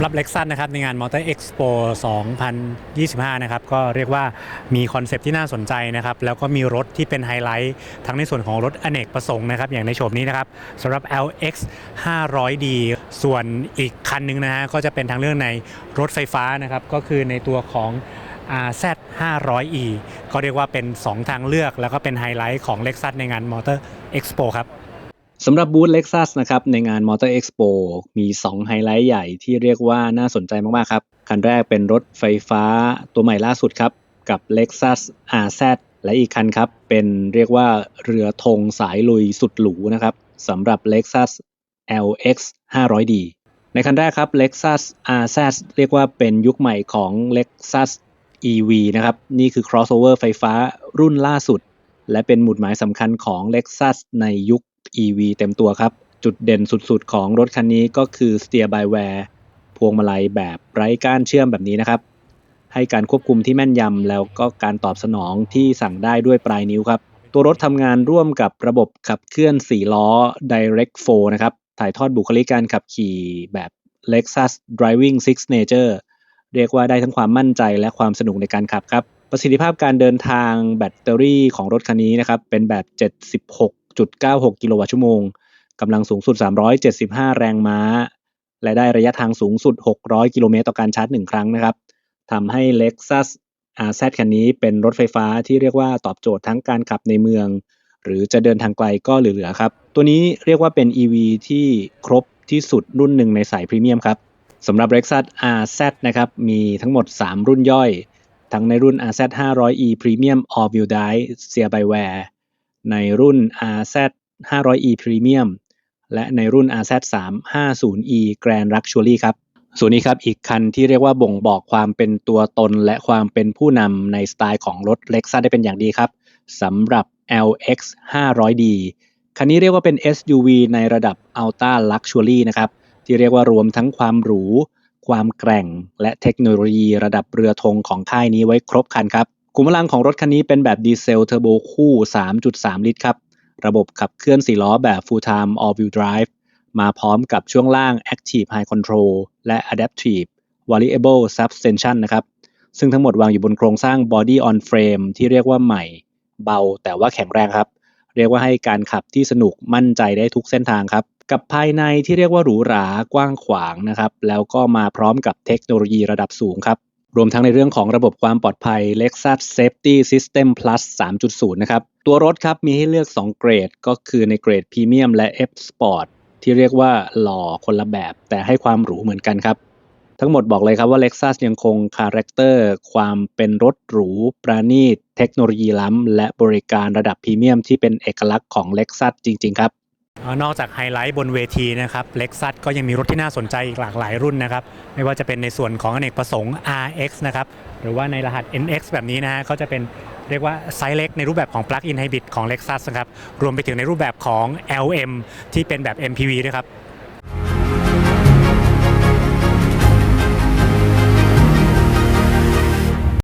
เล็กซัสนะครับในงาน Motor Expo 2025 นะครับก็เรียกว่ามีคอนเซปต์ที่น่าสนใจนะครับแล้วก็มีรถที่เป็นไฮไลท์ทั้งในส่วนของรถอเนกประสงค์นะครับอย่างในโฉมนี้นะครับสำหรับ LX 500D ส่วนอีกคันหนึงนะฮะก็จะเป็นทางเรื่องในรถไฟฟ้านะครับก็คือในตัวของ RZ 500E ก็เรียกว่าเป็น 2 ทางเลือก แล้วก็เป็นไฮไลท์ของ Lexus ในงาน Motor Expo ครับ สำหรับบูธ Lexus นะครับในงาน Motor Expo มี 2 ไฮไลท์ใหญ่ที่เรียกว่าน่าสนใจมากๆครับ คันแรกเป็นรถไฟฟ้าตัวใหม่ล่าสุดครับ กับ Lexus RZ และอีกคันครับ เป็นเรียกว่าเรือธงสายลุยสุดหรูนะครับสำหรับ Lexus LX 500D ในคันแรกครับ Lexus RZ เรียกว่าเป็นยุคใหม่ของ Lexus EV นะครับนี่คือ crossover ไฟฟ้ารุ่นล่าสุด และเป็นหมุดหมายสำคัญของ Lexus ในยุค EV เต็มตัวครับ จุดเด่นสุดๆ ของรถคันนี้ก็คือ Steer by Wire พวงมาลัยแบบไร้ก้านเชื่อมแบบนี้นะครับ ให้การควบคุมที่แม่นยำแล้วก็การตอบสนองที่สั่งได้ด้วยปลายนิ้วครับ ตัวรถทำงานร่วมกับระบบขับเคลื่อน 4 ล้อ Direct 4 นะครับ ถ่ายทอดบุคลิกการขับขี่แบบ Lexus Driving Signature เรียกว่าได้ทั้งความมั่นใจและความสนุกในการขับครับ ประสิทธิภาพการเดินทางแบตเตอรี่ของรถคันนี้นะครับ เป็นแบบ 6.96 กิโลวัตต์ชั่วโมงกำลังสูงสุด 375 แรงม้า และได้ระยะทางสูงสุด 600 กิโลเมตรต่อการชาร์จ 1 ครั้งนะครับทำให้ Lexus RZ คันนี้เป็นรถไฟฟ้าที่เรียกว่าตอบโจทย์ทั้งการขับในเมือง หรือจะเดินทางไกลก็เหลือๆครับ ตัวนี้เรียกว่าเป็น EV ที่ครบที่สุดรุ่นหนึ่งในสายพรีเมียมครับสำหรับ Lexus RZ นะครับมีทั้งหมด 3 รุ่นย่อย ทั้งในรุ่น RZ 500e Premium All Wheel Drive Steer by Wire ในรุ่น RZ 500e Premium และในรุ่น RZ 350e Grand Luxury ครับ ส่วนนี้ครับ อีกคันที่เรียกว่าบ่งบอกความเป็นตัวตนและความเป็นผู้นำในสไตล์ของรถ Lexus ได้เป็นอย่างดีครับสำหรับ LX 500d คันนี้เรียกว่าเป็น SUV ในระดับ Ultra Luxury นะครับ ที่เรียกว่ารวมทั้งความหรู ความแกร่ง และเทคโนโลยีระดับเรือธงของค่ายนี้ไว้ครบคันครับ ขุมพลังของรถคันนี้เป็นแบบดีเซลเทอร์โบคู่ 3.3 ลิตรครับ ระบบขับเคลื่อน 4 ล้อแบบ Full Time All Wheel Drive มาพร้อมกับช่วงล่าง Active High Control และ Adaptive Variable Suspension นะครับ ซึ่งทั้งหมดวางอยู่บนโครงสร้าง Body on Frame ที่เรียกว่าใหม่ เบาแต่ว่าแข็งแรงครับ เรียกว่าให้การขับที่สนุกมั่นใจได้ทุกเส้นทางครับ กับภายในที่เรียกว่าหรูหรากว้างขวางนะครับ แล้วก็มาพร้อมกับเทคโนโลยีระดับสูงครับ รวมทั้งในเรื่องของระบบความปลอดภัย Lexus Safety System Plus 3.0 นะครับ ตัวรถครับมีให้เลือก 2 เกรด ก็คือในเกรด Premium และ F Sport ที่เรียกว่าหล่อคนละแบบ แต่ให้ความหรูเหมือนกันครับ ทั้งหมดบอกเลยครับว่า Lexus ยังคงคาแรคเตอร์ความเป็นรถหรู ประณีต เทคโนโลยีล้ำ และบริการระดับพรีเมียมที่เป็นเอกลักษณ์ของ Lexus จริง ๆ ครับ นอกจากไฮไลท์บนเวทีนะครับเล็กซัสก็ยังมีรถที่น่าสนใจอีกหลากหลายรุ่นนะครับ ไม่ว่าจะเป็นในส่วนของอเนกประสงค์ RX นะครับ หรือว่าในรหัส NX แบบนี้นะฮะก็จะเป็นเรียกว่าไซส์เล็กในรูปแบบของ Plug-in Hybrid ของ Lexus นะครับ รวมไปถึงในรูปแบบของ LM ที่เป็นแบบ MPV ด้วยครับ